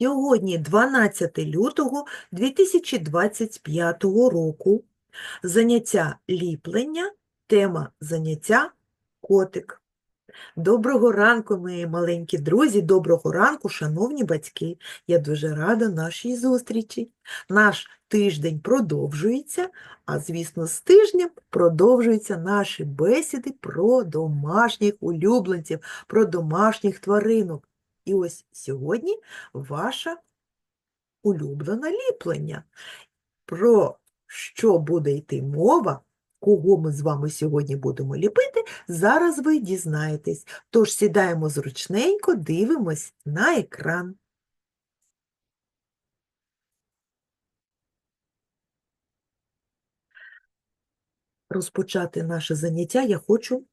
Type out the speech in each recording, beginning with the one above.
Сьогодні 12 лютого 2025 року. Заняття ліплення, тема заняття котик. Доброго ранку, мої маленькі друзі, доброго ранку, шановні батьки. Я дуже рада нашій зустрічі. Наш тиждень продовжується, а звісно, з тижнем продовжуються наші бесіди про домашніх улюбленців, про домашніх тваринок. І ось сьогодні ваша улюблена ліплення. Про що буде йти мова, кого ми з вами сьогодні будемо ліпити, зараз ви дізнаєтесь. Тож сідаємо зручненько, дивимось на екран. Розпочати наше заняття я хочу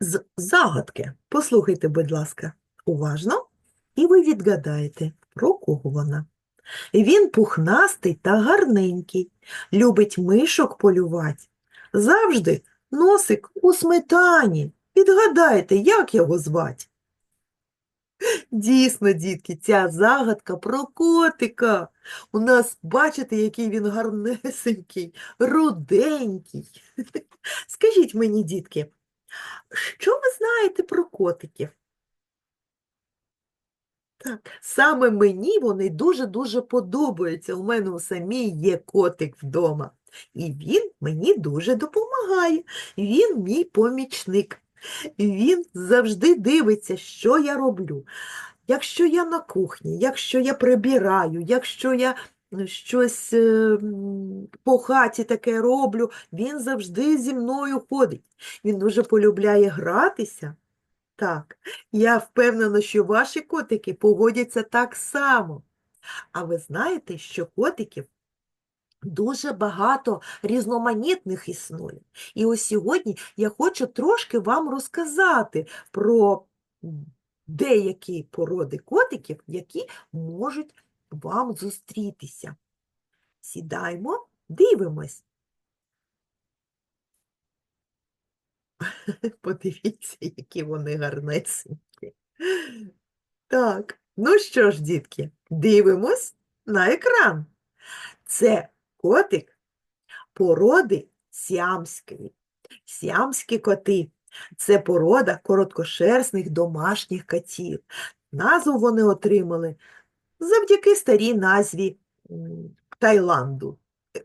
з загадки. Послухайте, будь ласка, уважно, і ви відгадаєте, про кого вона. Він пухнастий та гарненький, любить мишок полювати. Завжди носик у сметані. Підгадайте, як його звать? Дійсно, дітки, ця загадка про котика. У нас, бачите, який він гарнесенький, руденький. Скажіть мені, дітки, що ви знаєте про котиків? Саме мені вони дуже-дуже подобаються. У мене у самій є котик вдома. І він мені дуже допомагає. Він мій помічник. Він завжди дивиться, що я роблю. Якщо я на кухні, якщо я прибираю, якщо я е, щось е, по хаті таке роблю, він завжди зі мною ходить. Він дуже полюбляє гратися. Так, я впевнена, що ваші котики поводяться так само. А ви знаєте, що котиків дуже багато різноманітних існує. І ось сьогодні я хочу трошки вам розказати про деякі породи котиків, які можуть вам зустрітися. Сідаймо, дивимось. Подивіться, які вони гарнесенькі. Так, ну що ж, дітки, дивимось на екран. Це котик породи сіамської. Сіамські коти – це порода короткошерстних домашніх котів. Назву вони отримали завдяки старій назві Таїланду.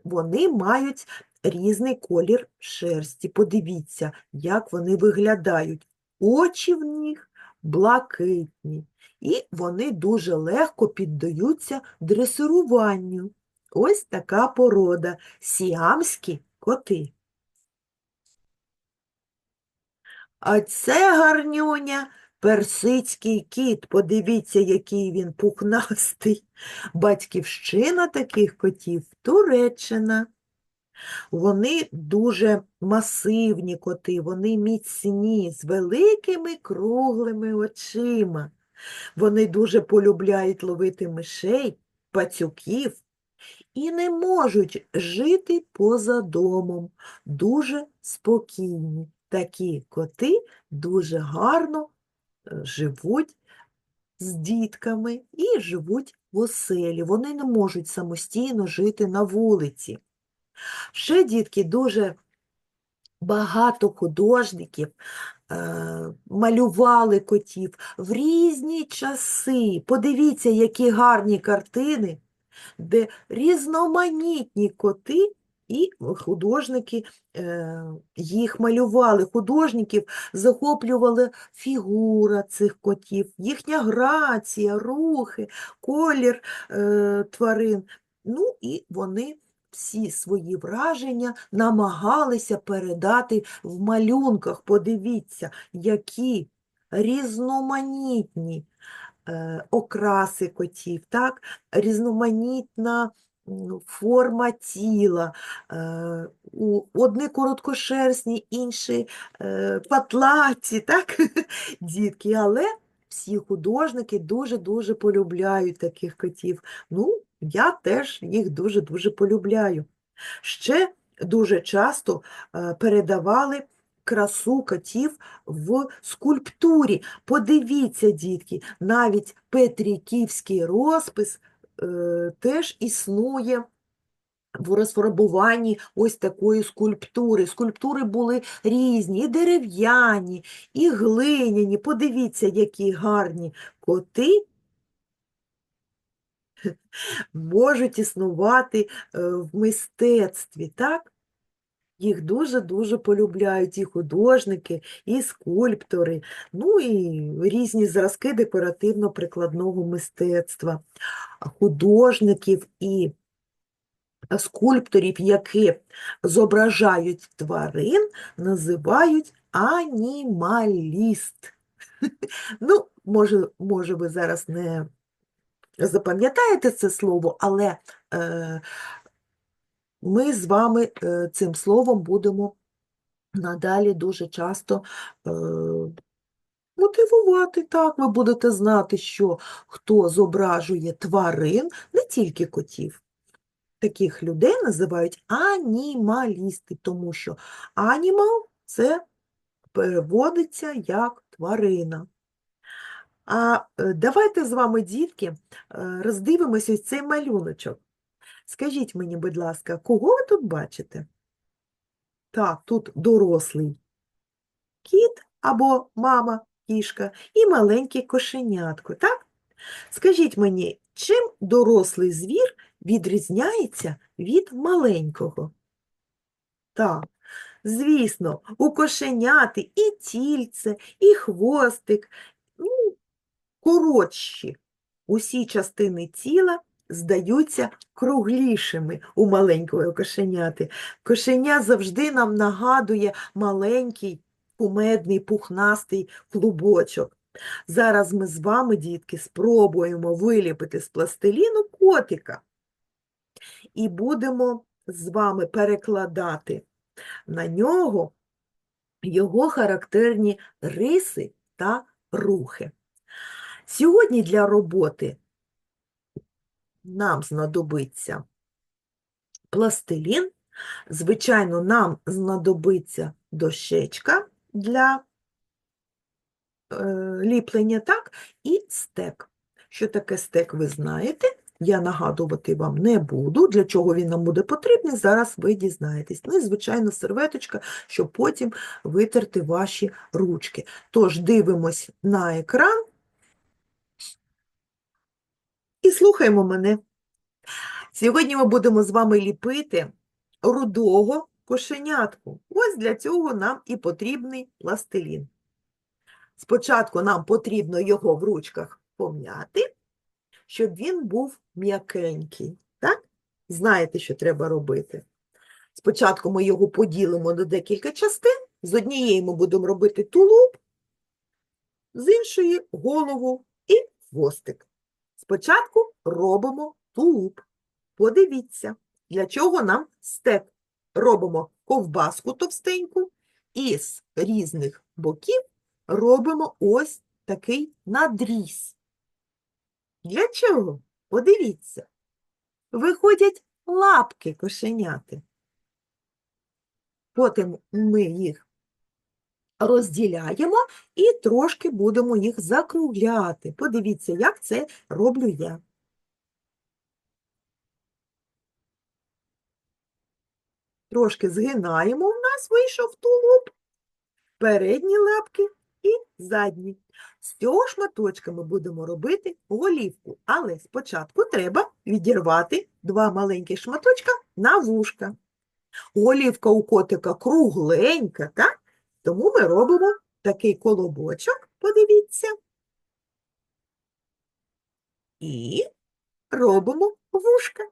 Вони мають різний колір шерсті. Подивіться, як вони виглядають. Очі в них блакитні, і вони дуже легко піддаються дресируванню. Ось така порода – сіамські коти. А це гарнюня персидський кіт. Подивіться, який він пухнастий. Батьківщина таких котів – Туреччина. Вони дуже масивні коти, вони міцні, з великими круглими очима. Вони дуже полюбляють ловити мишей, пацюків і не можуть жити поза домом. Дуже спокійні. Такі коти дуже гарно е, живуть з дітками і живуть в оселі. Вони не можуть самостійно жити на вулиці. Ще, дітки, дуже багато художників е, малювали котів в різні часи. Подивіться, які гарні картини, де різноманітні коти, і художники е, їх малювали. Художників захоплювала фігура цих котів, їхня грація, рухи, колір е, тварин. Ну і вони всі свої враження намагалися передати в малюнках. Подивіться, які різноманітні е, окраси котів, так? різноманітна форма тіла. Е, одні короткошерстні, інші е, патлаті, так? дітки, але всі художники дуже-дуже полюбляють таких котів. Ну, я теж їх дуже-дуже полюбляю. Ще дуже часто е, передавали красу котів в скульптурі. Подивіться, дітки, навіть Петриківський розпис е, теж існує в розфарбуванні ось такої скульптури. Скульптури були різні, і дерев'яні, і глиняні. Подивіться, які гарні коти можуть існувати е, в мистецтві, так? Їх дуже-дуже полюбляють і художники, і скульптори, ну і різні зразки декоративно-прикладного мистецтва. Художників і скульпторів, які зображають тварин, називають анімаліст. Ну, може, може, ви зараз не запам'ятаєте це слово, але е, ми з вами е, цим словом будемо надалі дуже часто е, мотивувати. Так, ви будете знати, що хто зображує тварин, не тільки котів. Таких людей називають анімалісти, тому що анімал це переводиться як тварина. А е, давайте з вами, дітки, е, роздивимося ось цей малюночок. Скажіть мені, будь ласка, кого ви тут бачите? Так, тут дорослий кіт або мама, кішка і маленьке кошенятко, так? Скажіть мені, чим дорослий звір відрізняється від маленького? Так, звісно, у кошеняти і тільце, і хвостик, коротші. Усі частини тіла здаються круглішими у маленького кошеняти. Кошеня завжди нам нагадує маленький, кумедний, пухнастий клубочок. Зараз ми з вами, дітки, спробуємо виліпити з пластиліну котика і будемо з вами перекладати на нього його характерні риси та рухи. Сьогодні для роботи нам знадобиться пластилін, звичайно, нам знадобиться дощечка для е, ліплення, так, і стек. Що таке стек, ви знаєте. Я нагадувати вам не буду, для чого він нам буде потрібний, зараз ви дізнаєтесь. Ну і, звичайно, серветочка, щоб потім витерти ваші ручки. Тож дивимось на екран і слухаємо мене. Сьогодні ми будемо з вами ліпити рудого кошенятку. Ось для цього нам і потрібний пластилін. Спочатку нам потрібно його в ручках пом'яти, щоб він був м'якенький. Так? Знаєте, що треба робити. Спочатку ми його поділимо на декілька частин. З однієї ми будемо робити тулуб, з іншої голову і хвостик. Спочатку робимо тулуб. Подивіться, для чого нам стек. Робимо ковбаску товстеньку і з різних боків робимо ось такий надріз. Для чого? Подивіться. Виходять лапки кошеняти. Потім ми їх розділяємо і трошки будемо їх закругляти. Подивіться, як це роблю я. Трошки згинаємо, у нас вийшов тулуб, передні лапки і задні. З цього шматочка ми будемо робити голівку, але спочатку треба відірвати два маленькі шматочка на вушка. Голівка у котика кругленька, так? Тому ми робимо такий колобочок, подивіться. І робимо вушка.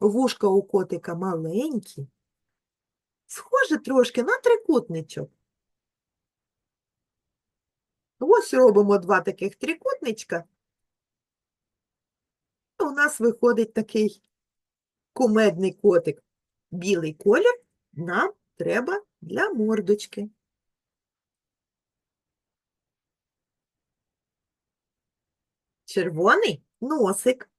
Вушка у котика маленькі, схоже трошки на трикутничок. Ось робимо два таких трикутничка. У нас виходить такий кумедний котик. Білий колір нам треба для мордочки. Червоний носик.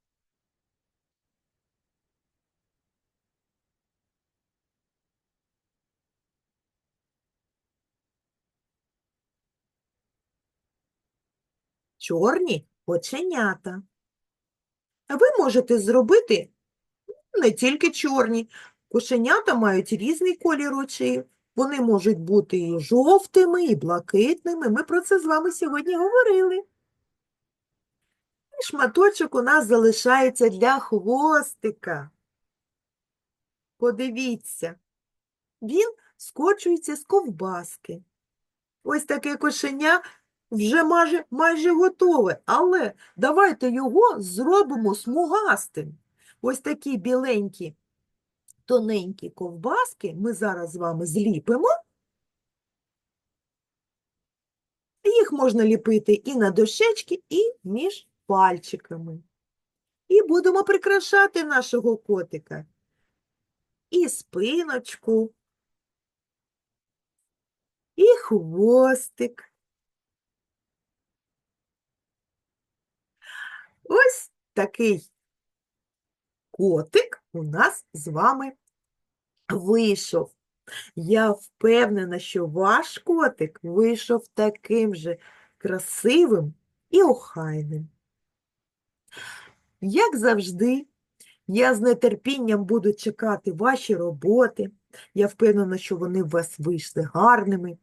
Чорні оченята. А ви можете зробити не тільки чорні, Кошенята мають різний колір очей. Вони можуть бути і жовтими, і блакитними. Ми про це з вами сьогодні говорили. І шматочок у нас залишається для хвостика. Подивіться, він скочується з ковбаски. Ось таке кошеня вже майже, майже готове, але давайте його зробимо смугастим. Ось такі біленькі, тоненькі ковбаски ми зараз з вами зліпимо. Їх можна ліпити і на дощечки, і між пальчиками. І будемо прикрашати нашого котика. І спиночку, і хвостик. Ось такий котик у нас з вами вийшов. Я впевнена, що ваш котик вийшов таким же красивим і охайним. Як завжди, я з нетерпінням буду чекати ваші роботи. Я впевнена, що вони у вас вийшли гарними.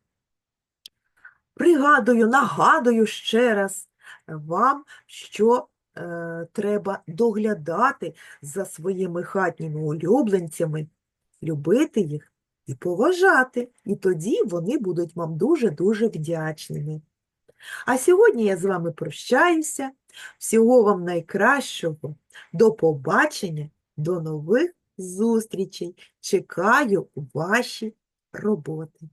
Пригадую, нагадую ще раз вам, що треба доглядати за своїми хатніми улюбленцями, любити їх і поважати, і тоді вони будуть вам дуже-дуже вдячними. А сьогодні я з вами прощаюся. Всього вам найкращого. До побачення, до нових зустрічей. Чекаю ваші роботи.